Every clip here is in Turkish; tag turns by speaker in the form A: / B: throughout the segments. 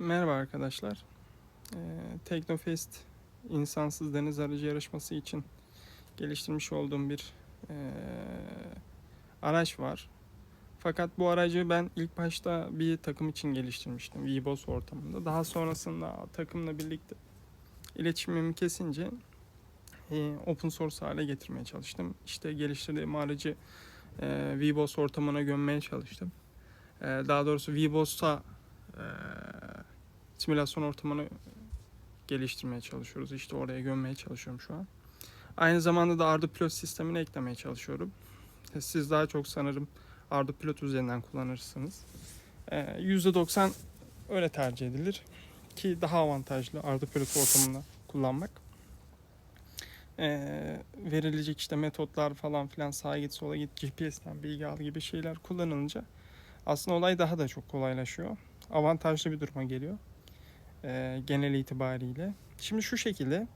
A: Merhaba arkadaşlar. Ee, Teknofest insansız deniz aracı yarışması için geliştirmiş olduğum bir ee, araç var. Fakat bu aracı ben ilk başta bir takım için geliştirmiştim Vibos ortamında. Daha sonrasında takımla birlikte iletişimimi kesince ee, open source hale getirmeye çalıştım. İşte geliştirdiğim aracı ee, Vibos ortamına gömmeye çalıştım. Daha doğrusu Vibos'a ee, simülasyon ortamını geliştirmeye çalışıyoruz. İşte oraya gömmeye çalışıyorum şu an. Aynı zamanda da Ardu Pilot sistemini eklemeye çalışıyorum. Siz daha çok sanırım Ardu Pilot üzerinden kullanırsınız. Ee, %90 öyle tercih edilir ki daha avantajlı Ardu Pilot ortamında kullanmak. Ee, verilecek işte metotlar falan filan sağa git sola git GPS'ten bilgi al gibi şeyler kullanılınca aslında olay daha da çok kolaylaşıyor. Avantajlı bir duruma geliyor e, genel itibariyle. Şimdi şu şekilde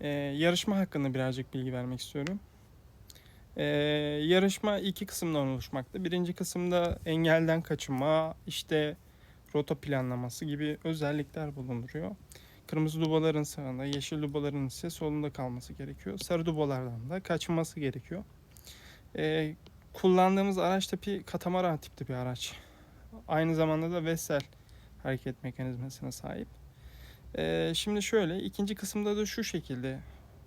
A: e, yarışma hakkında birazcık bilgi vermek istiyorum. E, yarışma iki kısımdan oluşmakta. Birinci kısımda engelden kaçınma, işte rota planlaması gibi özellikler bulunduruyor. Kırmızı dubaların sağında, yeşil dubaların ise solunda kalması gerekiyor. Sarı dubalardan da kaçınması gerekiyor. E, kullandığımız araç tipi katamaran tipli bir araç. Aynı zamanda da Vessel hareket mekanizmasına sahip. Ee, şimdi şöyle ikinci kısımda da şu şekilde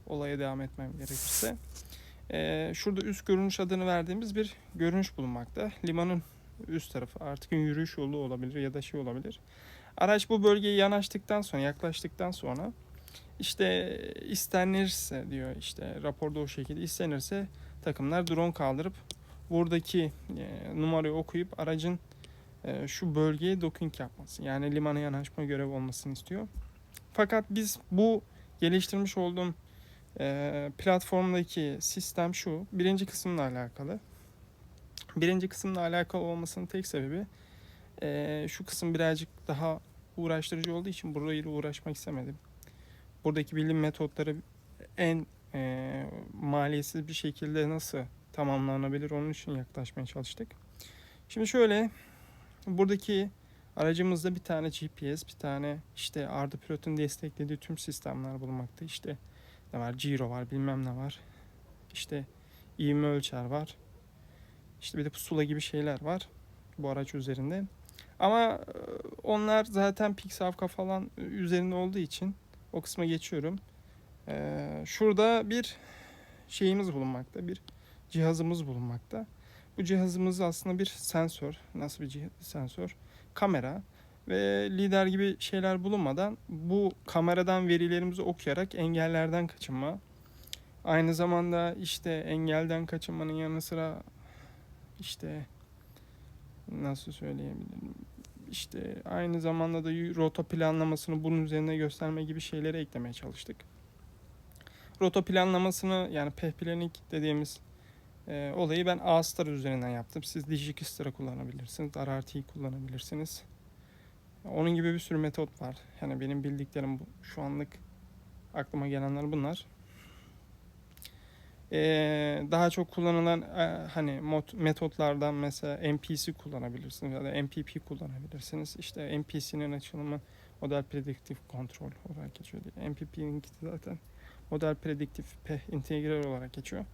A: olaya devam etmem gerekirse. Ee, şurada üst görünüş adını verdiğimiz bir görünüş bulunmakta. Limanın üst tarafı artık yürüyüş yolu olabilir ya da şey olabilir. Araç bu bölgeye yanaştıktan sonra yaklaştıktan sonra işte istenirse diyor işte raporda o şekilde istenirse takımlar drone kaldırıp buradaki e, numarayı okuyup aracın şu bölgeye docking yapması. Yani limana yanaşma görevi olmasını istiyor. Fakat biz bu geliştirmiş olduğum e, platformdaki sistem şu. Birinci kısımla alakalı. Birinci kısımla alakalı olmasının tek sebebi e, şu kısım birazcık daha uğraştırıcı olduğu için burayı uğraşmak istemedim. Buradaki bilim metotları en e, maliyetsiz bir şekilde nasıl tamamlanabilir onun için yaklaşmaya çalıştık. Şimdi şöyle Buradaki aracımızda bir tane GPS, bir tane işte Ardu Pilot'un desteklediği tüm sistemler bulunmakta. İşte ne var? Giro var, bilmem ne var. İşte ivme ölçer var. İşte bir de pusula gibi şeyler var bu araç üzerinde. Ama e, onlar zaten Pixavka falan üzerinde olduğu için o kısma geçiyorum. Ee, şurada bir şeyimiz bulunmakta, bir cihazımız bulunmakta. Bu cihazımız aslında bir sensör. Nasıl bir cihaz? sensör? Kamera ve lider gibi şeyler bulunmadan bu kameradan verilerimizi okuyarak engellerden kaçınma. Aynı zamanda işte engelden kaçınmanın yanı sıra işte nasıl söyleyebilirim? İşte aynı zamanda da rota planlamasını bunun üzerine gösterme gibi şeyleri eklemeye çalıştık. Rota planlamasını yani pehplenik dediğimiz e, olayı ben A-Star üzerinden yaptım. Siz Digikistar'ı kullanabilirsiniz. RRT'yi kullanabilirsiniz. Onun gibi bir sürü metot var. Yani benim bildiklerim bu, şu anlık aklıma gelenler bunlar. Ee, daha çok kullanılan e, hani mod, metotlardan mesela MPC kullanabilirsiniz ya da MPP kullanabilirsiniz. İşte MPC'nin açılımı Model Predictive Control olarak geçiyor diye. MPP'nin zaten Model Predictive P Integral olarak geçiyor.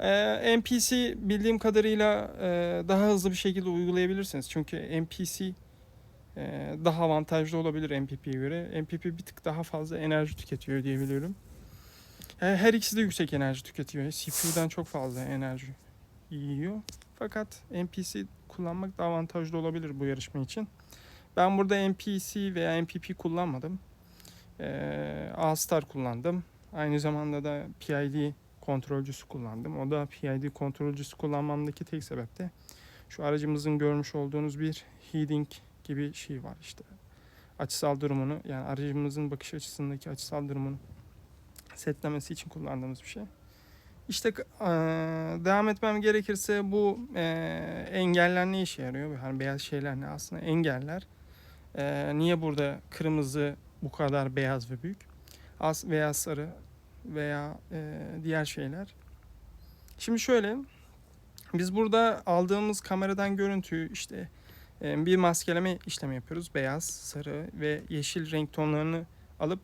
A: Ee, NPC bildiğim kadarıyla e, daha hızlı bir şekilde uygulayabilirsiniz. Çünkü NPC e, daha avantajlı olabilir MPP'ye göre. MPP bir tık daha fazla enerji tüketiyor diyebiliyorum. E, her ikisi de yüksek enerji tüketiyor. CPU'dan çok fazla enerji yiyor. Fakat NPC kullanmak daha avantajlı olabilir bu yarışma için. Ben burada NPC veya MPP kullanmadım. E, A-Star kullandım. Aynı zamanda da PID kontrolcüsü kullandım. O da PID kontrolcüsü kullanmamdaki tek sebep de şu aracımızın görmüş olduğunuz bir heading gibi şey var işte. Açısal durumunu yani aracımızın bakış açısındaki açısal durumunu setlemesi için kullandığımız bir şey. İşte devam etmem gerekirse bu engeller ne işe yarıyor? Yani beyaz şeyler ne aslında engeller. Niye burada kırmızı bu kadar beyaz ve büyük? Az veya sarı veya e, diğer şeyler. Şimdi şöyle biz burada aldığımız kameradan görüntüyü işte e, bir maskeleme işlemi yapıyoruz. Beyaz, sarı ve yeşil renk tonlarını alıp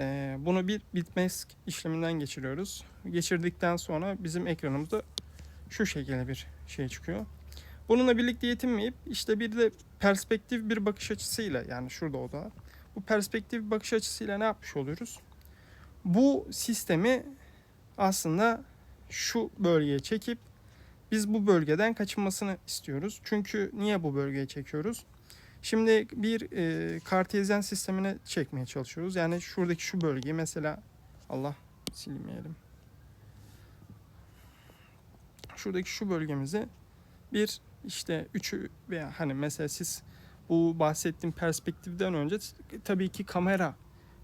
A: e, bunu bir bitmask işleminden geçiriyoruz. Geçirdikten sonra bizim ekranımızda şu şekilde bir şey çıkıyor. Bununla birlikte yetinmeyip işte bir de perspektif bir bakış açısıyla yani şurada o da bu perspektif bakış açısıyla ne yapmış oluyoruz? Bu sistemi aslında şu bölgeye çekip biz bu bölgeden kaçınmasını istiyoruz. Çünkü niye bu bölgeye çekiyoruz? Şimdi bir e, kartezyen sistemine çekmeye çalışıyoruz. Yani şuradaki şu bölgeyi mesela Allah silmeyelim. Şuradaki şu bölgemizi bir işte üçü veya hani mesela siz bu bahsettiğim perspektiften önce tabii ki kamera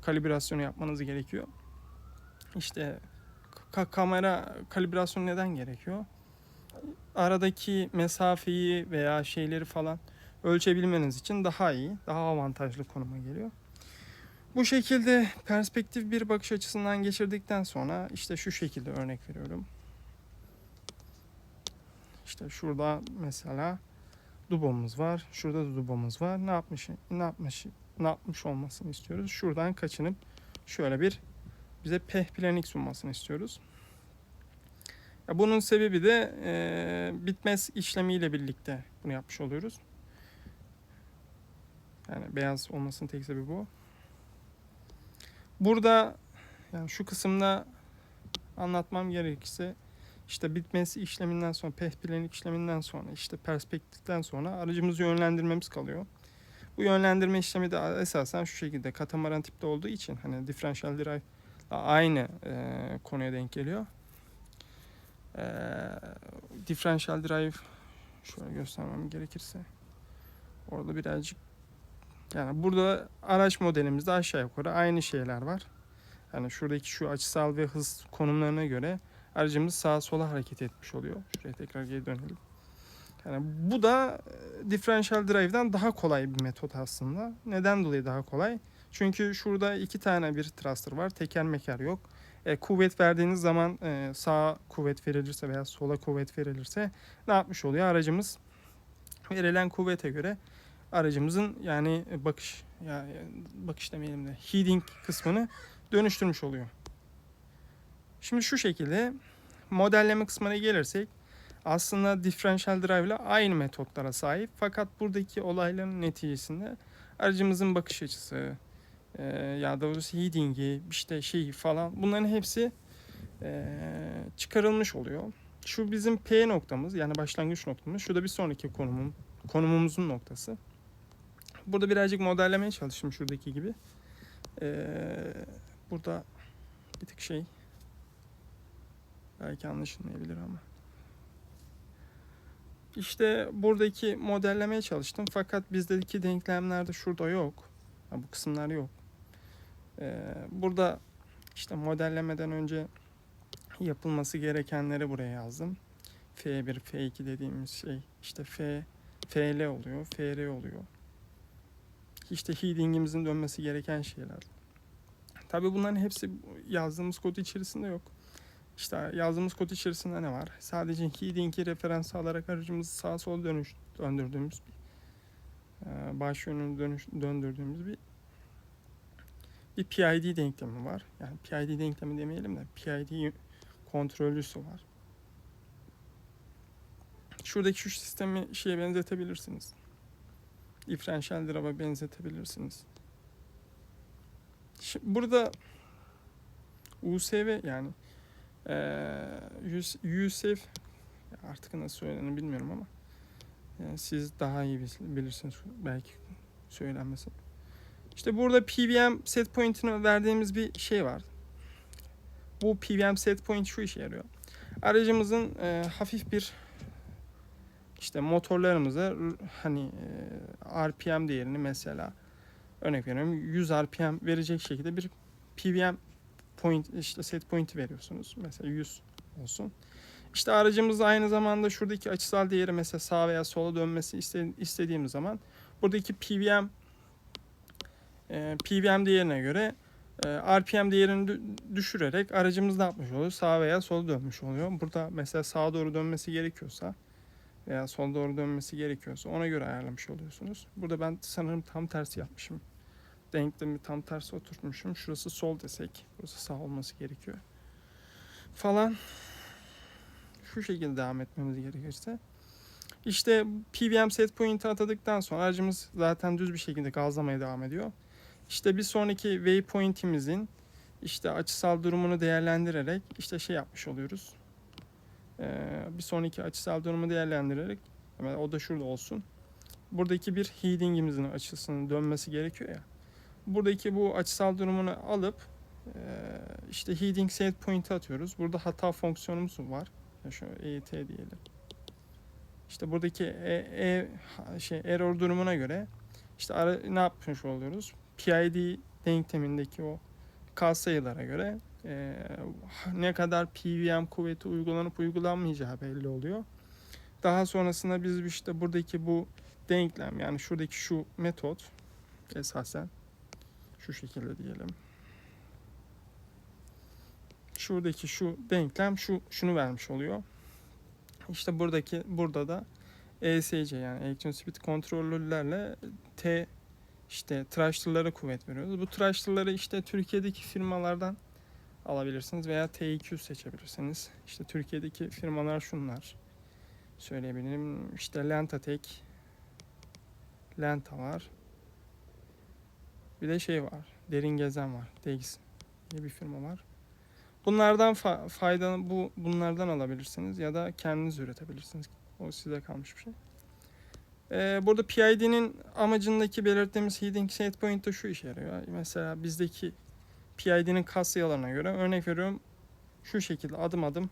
A: kalibrasyonu yapmanız gerekiyor. İşte ka- kamera kalibrasyonu neden gerekiyor? Aradaki mesafeyi veya şeyleri falan ölçebilmeniz için daha iyi, daha avantajlı konuma geliyor. Bu şekilde perspektif bir bakış açısından geçirdikten sonra işte şu şekilde örnek veriyorum. İşte şurada mesela dubomuz var. Şurada da dubomuz var. Ne yapmış? Ne yapmış? Ne yapmış olmasını istiyoruz? Şuradan kaçınıp şöyle bir bize peh planik sunmasını istiyoruz. Ya bunun sebebi de e, bitmez işlemiyle birlikte bunu yapmış oluyoruz. Yani beyaz olmasının tek sebebi bu. Burada yani şu kısımda anlatmam gerekirse işte bitmesi işleminden sonra pehpilenik işleminden sonra işte perspektiften sonra aracımızı yönlendirmemiz kalıyor. Bu yönlendirme işlemi de esasen şu şekilde katamaran tipte olduğu için hani differential drive aynı e, konuya denk geliyor. E, differential drive şöyle göstermem gerekirse orada birazcık yani burada araç modelimizde aşağı yukarı aynı şeyler var. Yani şuradaki şu açısal ve hız konumlarına göre aracımız sağa sola hareket etmiş oluyor. Şuraya tekrar geri dönelim. Yani bu da e, differential drive'dan daha kolay bir metot aslında. Neden dolayı daha kolay? Çünkü şurada iki tane bir thruster var. Teker meker yok. E, kuvvet verdiğiniz zaman e, sağa kuvvet verilirse veya sola kuvvet verilirse ne yapmış oluyor? Aracımız verilen kuvvete göre aracımızın yani bakış yani bakış demeyelim de heading kısmını dönüştürmüş oluyor. Şimdi şu şekilde modelleme kısmına gelirsek aslında differential drive ile aynı metotlara sahip fakat buradaki olayların neticesinde aracımızın bakış açısı e, ya da doğrusu heading'i işte şey falan bunların hepsi e, çıkarılmış oluyor. Şu bizim P noktamız yani başlangıç noktamız. Şurada bir sonraki konumum, konumumuzun noktası. Burada birazcık modellemeye çalıştım şuradaki gibi. Ee, burada bir tık şey belki anlaşılmayabilir ama. İşte buradaki modellemeye çalıştım fakat bizdeki denklemlerde şurada yok. Ha, bu kısımlar yok. Ee, burada işte modellemeden önce yapılması gerekenleri buraya yazdım. F1, F2 dediğimiz şey işte F, FL oluyor, FR oluyor. İşte heading'imizin dönmesi gereken şeyler. Tabii bunların hepsi yazdığımız kod içerisinde yok. İşte yazdığımız kod içerisinde ne var? Sadece heading'i referans alarak aracımızı sağa sola dönüş, döndürdüğümüz bir e, baş yönünü dönüş, döndürdüğümüz bir bir PID denklemi var. Yani PID denklemi demeyelim de PID kontrolcüsü var. Şuradaki şu sistemi şeye benzetebilirsiniz. Differential drive'a benzetebilirsiniz. Şimdi burada USV yani eee USF artık nasıl söylenir bilmiyorum ama yani siz daha iyi bilirsiniz belki söylenmesi. İşte burada PVM set point'ini verdiğimiz bir şey var. Bu PVM set point şu işe yarıyor. Aracımızın e, hafif bir işte motorlarımıza hani e, RPM değerini mesela örnek veriyorum 100 RPM verecek şekilde bir PVM point işte set point'i veriyorsunuz. Mesela 100 olsun. İşte aracımız aynı zamanda şuradaki açısal değeri mesela sağa veya sola dönmesi istediğimiz zaman buradaki PVM e, PVM değerine göre e, RPM değerini düşürerek aracımız ne yapmış oluyor? Sağa veya sola dönmüş oluyor. Burada mesela sağa doğru dönmesi gerekiyorsa veya sola doğru dönmesi gerekiyorsa ona göre ayarlamış oluyorsunuz. Burada ben sanırım tam tersi yapmışım. Denklemi tam tersi oturtmuşum. Şurası sol desek, burası sağ olması gerekiyor. Falan. Şu şekilde devam etmemiz gerekirse. İşte PWM set point'i atadıktan sonra aracımız zaten düz bir şekilde gazlamaya devam ediyor. İşte bir sonraki waypoint'imizin işte açısal durumunu değerlendirerek işte şey yapmış oluyoruz. Ee, bir sonraki açısal durumu değerlendirerek hemen o da şurada olsun. Buradaki bir heading'imizin açısının dönmesi gerekiyor ya. Buradaki bu açısal durumunu alıp e, işte heading set point'i atıyoruz. Burada hata fonksiyonumuz var. Ya Şu ET diyelim. İşte buradaki e, e, şey error durumuna göre işte ara, ne yapmış oluyoruz? PID denklemindeki o katsayılara göre e, ne kadar PVM kuvveti uygulanıp uygulanmayacağı belli oluyor. Daha sonrasında biz işte buradaki bu denklem yani şuradaki şu metot esasen şu şekilde diyelim. Şuradaki şu denklem şu şunu vermiş oluyor. İşte buradaki burada da ESC yani elektron speed kontrolörlerle T işte tıraştırlara kuvvet veriyoruz. Bu tıraştırları işte Türkiye'deki firmalardan alabilirsiniz veya T200 seçebilirsiniz. İşte Türkiye'deki firmalar şunlar. Söyleyebilirim. İşte Lentatek, Lenta var. Bir de şey var. Derin Gezen var. DX diye bir firma var. Bunlardan fa- fayda bu bunlardan alabilirsiniz ya da kendiniz üretebilirsiniz. O size kalmış bir şey. Ee, burada PID'nin amacındaki belirttiğimiz heading set point de şu işe yarıyor. Mesela bizdeki PID'nin katsayılarına göre örnek veriyorum şu şekilde adım adım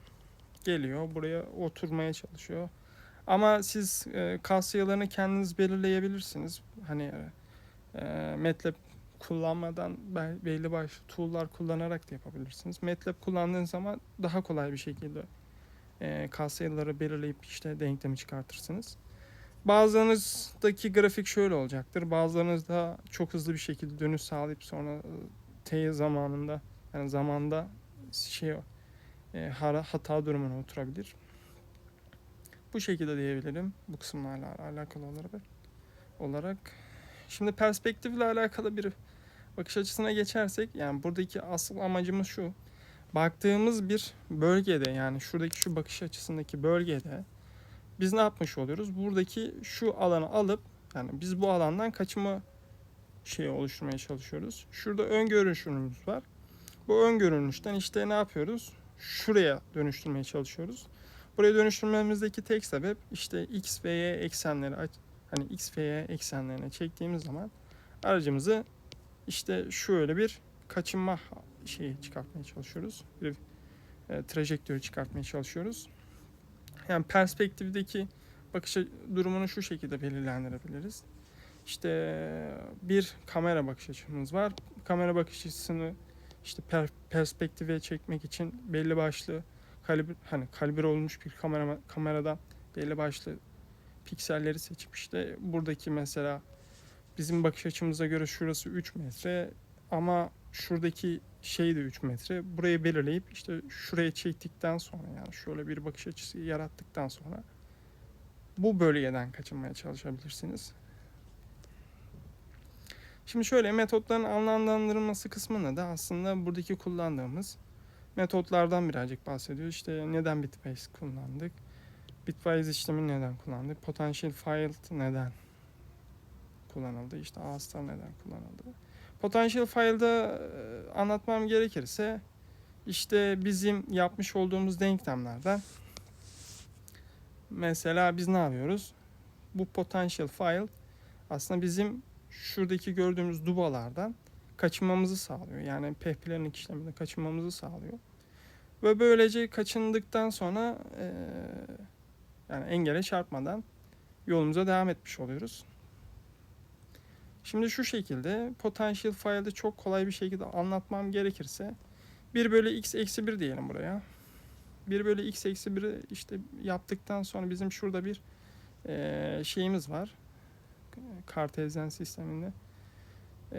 A: geliyor. Buraya oturmaya çalışıyor. Ama siz e, katsayılarını kendiniz belirleyebilirsiniz. Hani e, MATLAB kullanmadan be- belli başlı tool'lar kullanarak da yapabilirsiniz. MATLAB kullandığınız zaman daha kolay bir şekilde e, katsayıları belirleyip işte denklemi çıkartırsınız. Bazılarınızdaki grafik şöyle olacaktır. Bazılarınızda çok hızlı bir şekilde dönüş sağlayıp sonra e, T zamanında yani zamanda şey e, hata durumuna oturabilir. Bu şekilde diyebilirim bu kısımlarla alakalı olarak. olarak. Şimdi perspektifle alakalı bir bakış açısına geçersek yani buradaki asıl amacımız şu. Baktığımız bir bölgede yani şuradaki şu bakış açısındaki bölgede biz ne yapmış oluyoruz? Buradaki şu alanı alıp yani biz bu alandan kaçma şeyi oluşturmaya çalışıyoruz. Şurada ön görünüşümüz var. Bu ön görünüşten işte ne yapıyoruz? Şuraya dönüştürmeye çalışıyoruz. Buraya dönüştürmemizdeki tek sebep işte x ve y eksenleri hani x ve y eksenlerine çektiğimiz zaman aracımızı işte şöyle bir kaçınma şeyi çıkartmaya çalışıyoruz. Bir e, trajektörü çıkartmaya çalışıyoruz. Yani perspektifdeki bakış durumunu şu şekilde belirlendirebiliriz. İşte bir kamera bakış açımız var. Kamera bakış açısını işte per- perspektife çekmek için belli başlı kalibre hani kalibre olmuş bir kamera kameradan belli başlı pikselleri seçip işte buradaki mesela bizim bakış açımıza göre şurası 3 metre ama şuradaki şey de 3 metre. Burayı belirleyip işte şuraya çektikten sonra yani şöyle bir bakış açısı yarattıktan sonra bu bölgeden kaçınmaya çalışabilirsiniz. Şimdi şöyle metotların anlamlandırılması kısmında da aslında buradaki kullandığımız metotlardan birazcık bahsediyoruz. İşte neden bitwise kullandık? Bitwise işlemi neden kullandık? Potential file neden kullanıldı? İşte ASTAR neden kullanıldı? Potential file'da e, anlatmam gerekirse işte bizim yapmış olduğumuz denklemlerden mesela biz ne yapıyoruz? Bu potential file aslında bizim şuradaki gördüğümüz dubalardan kaçınmamızı sağlıyor. Yani pehpilerin işleminde kaçınmamızı sağlıyor. Ve böylece kaçındıktan sonra e, yani engele çarpmadan yolumuza devam etmiş oluyoruz. Şimdi şu şekilde potential file'de çok kolay bir şekilde anlatmam gerekirse 1 bölü x eksi 1 diyelim buraya. 1 bölü x eksi 1'i işte yaptıktan sonra bizim şurada bir eee, şeyimiz var. Kartezyen sisteminde. Eee,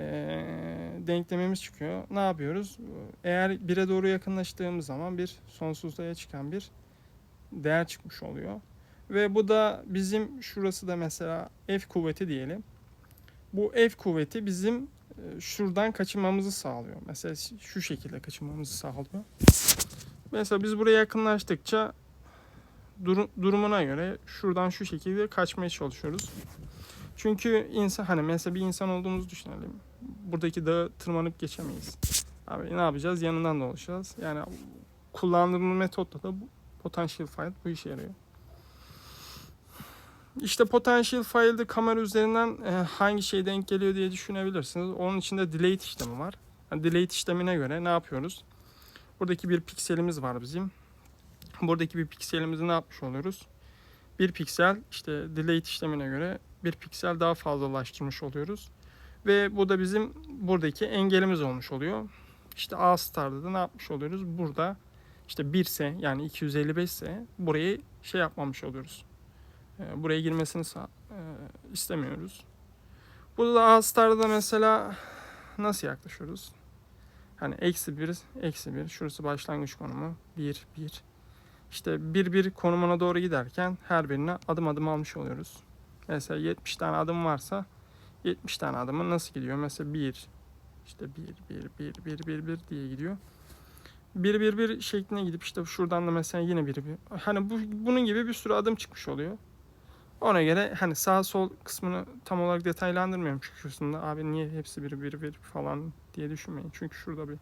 A: denklemimiz çıkıyor. Ne yapıyoruz? Eğer 1'e doğru yakınlaştığımız zaman bir sonsuzluğa çıkan bir değer çıkmış oluyor. Ve bu da bizim şurası da mesela F kuvveti diyelim. Bu F kuvveti bizim e, şuradan kaçınmamızı sağlıyor. Mesela şu şekilde kaçınmamızı sağlıyor. Mesela biz buraya yakınlaştıkça durum, durumuna göre şuradan şu şekilde kaçmaya çalışıyoruz. Çünkü insan hani mesela bir insan olduğumuzu düşünelim. Buradaki dağı tırmanıp geçemeyiz. Abi ne yapacağız? Yanından dolaşacağız. Yani kullandığımız metotla da bu potential fight bu işe yarıyor. İşte potential file'de kamera üzerinden e, hangi şey denk geliyor diye düşünebilirsiniz. Onun içinde delete işlemi var. Yani delete işlemine göre ne yapıyoruz? Buradaki bir pikselimiz var bizim. Buradaki bir pikselimizi ne yapmış oluyoruz? Bir piksel işte delete işlemine göre bir piksel daha fazlalaştırmış oluyoruz. Ve bu da bizim buradaki engelimiz olmuş oluyor. İşte A star'da da ne yapmış oluyoruz? Burada işte 1 ise yani 255 ise burayı şey yapmamış oluyoruz. E, Buraya girmesini e, istemiyoruz. Burada da A star'da mesela nasıl yaklaşıyoruz? Hani eksi 1, eksi 1. Şurası başlangıç konumu. 1, 1. İşte 1, 1 konumuna doğru giderken her birine adım adım almış oluyoruz. Mesela 70 tane adım varsa 70 tane adımın nasıl gidiyor? Mesela 1, işte 1, 1, 1, 1, 1, 1 diye gidiyor. 1, 1, 1 şekline gidip işte şuradan da mesela yine 1, 1. Hani bu, bunun gibi bir sürü adım çıkmış oluyor. Ona göre hani sağ sol kısmını tam olarak detaylandırmıyorum çünkü şurasında abi niye hepsi bir bir bir falan diye düşünmeyin. Çünkü şurada bir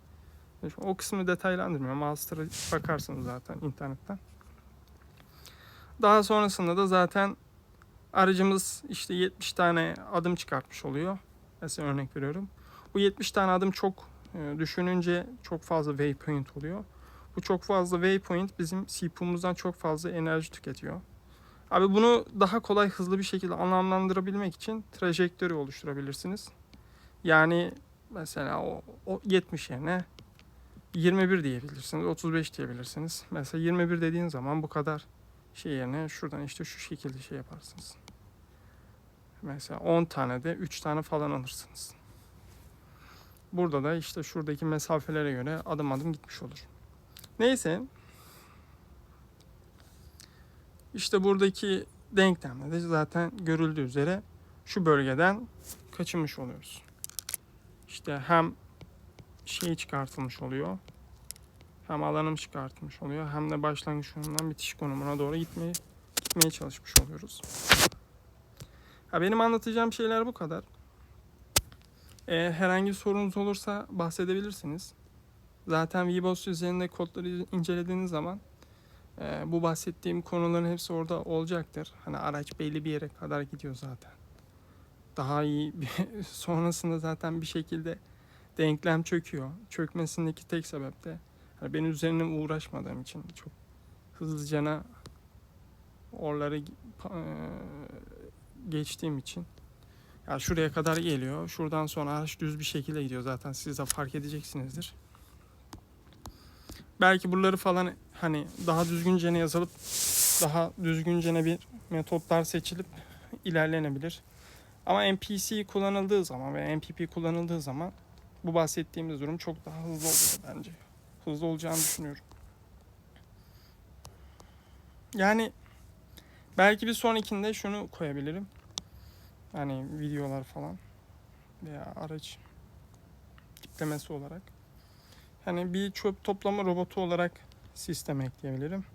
A: o kısmı detaylandırmıyorum. Master'a bakarsınız zaten internetten. Daha sonrasında da zaten aracımız işte 70 tane adım çıkartmış oluyor. Mesela örnek veriyorum. Bu 70 tane adım çok e, düşününce çok fazla waypoint oluyor. Bu çok fazla waypoint bizim CPU'muzdan çok fazla enerji tüketiyor. Abi bunu daha kolay hızlı bir şekilde anlamlandırabilmek için trajektörü oluşturabilirsiniz. Yani mesela o, o 70 yerine 21 diyebilirsiniz, 35 diyebilirsiniz. Mesela 21 dediğin zaman bu kadar şey yerine şuradan işte şu şekilde şey yaparsınız. Mesela 10 tane de 3 tane falan alırsınız. Burada da işte şuradaki mesafelere göre adım adım gitmiş olur. Neyse işte buradaki denklemde de zaten görüldüğü üzere şu bölgeden kaçınmış oluyoruz. İşte hem şey çıkartılmış oluyor. Hem alanım çıkartılmış oluyor. Hem de başlangıç konumundan bitiş konumuna doğru gitmeye, gitmeye çalışmış oluyoruz. Ha, benim anlatacağım şeyler bu kadar. Eğer herhangi bir sorunuz olursa bahsedebilirsiniz. Zaten VBOS üzerinde kodları incelediğiniz zaman ee, bu bahsettiğim konuların hepsi orada olacaktır. Hani araç belli bir yere kadar gidiyor zaten. Daha iyi bir sonrasında zaten bir şekilde denklem çöküyor. Çökmesindeki tek sebep de hani benim üzerine uğraşmadığım için çok hızlıcana oraları e, geçtiğim için. Ya şuraya kadar geliyor. Şuradan sonra araç düz bir şekilde gidiyor zaten. Siz de fark edeceksinizdir. Belki buraları falan hani daha düzgünce ne yazılıp daha düzgünce ne bir metotlar seçilip ilerlenebilir. Ama MPC kullanıldığı zaman ve MPP kullanıldığı zaman bu bahsettiğimiz durum çok daha hızlı oluyor bence. Hızlı olacağını düşünüyorum. Yani belki bir sonrakinde şunu koyabilirim. Hani videolar falan veya araç tiplemesi olarak. Hani bir çöp toplama robotu olarak sistem ekleyebilirim.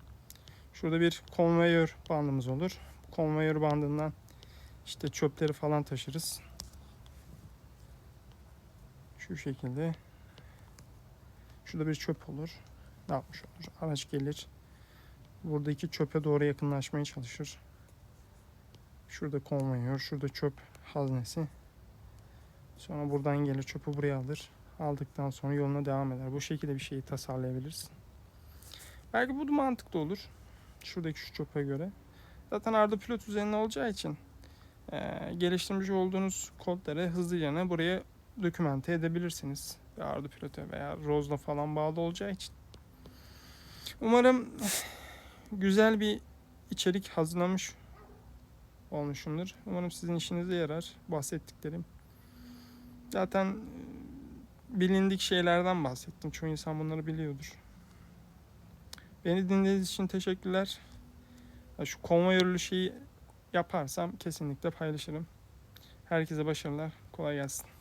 A: Şurada bir konveyör bandımız olur. Konveyör bandından işte çöpleri falan taşırız. Şu şekilde. Şurada bir çöp olur. Ne yapmış olur? Araç gelir. Buradaki çöpe doğru yakınlaşmaya çalışır. Şurada konveyör, şurada çöp haznesi. Sonra buradan gelir çöpü buraya alır. Aldıktan sonra yoluna devam eder. Bu şekilde bir şeyi tasarlayabilirsin. Belki bu da mantıklı olur. Şuradaki şu çöpe göre. Zaten Arda pilot üzerinde olacağı için e, geliştirmiş olduğunuz kodları hızlıca buraya dokümente edebilirsiniz. Arda pilota veya Rose'la falan bağlı olacağı için. Umarım güzel bir içerik hazırlamış olmuşumdur. Umarım sizin işinize yarar bahsettiklerim. Zaten bilindik şeylerden bahsettim. Çoğu insan bunları biliyordur. Beni dinlediğiniz için teşekkürler. Şu konvoyörlü şeyi yaparsam kesinlikle paylaşırım. Herkese başarılar. Kolay gelsin.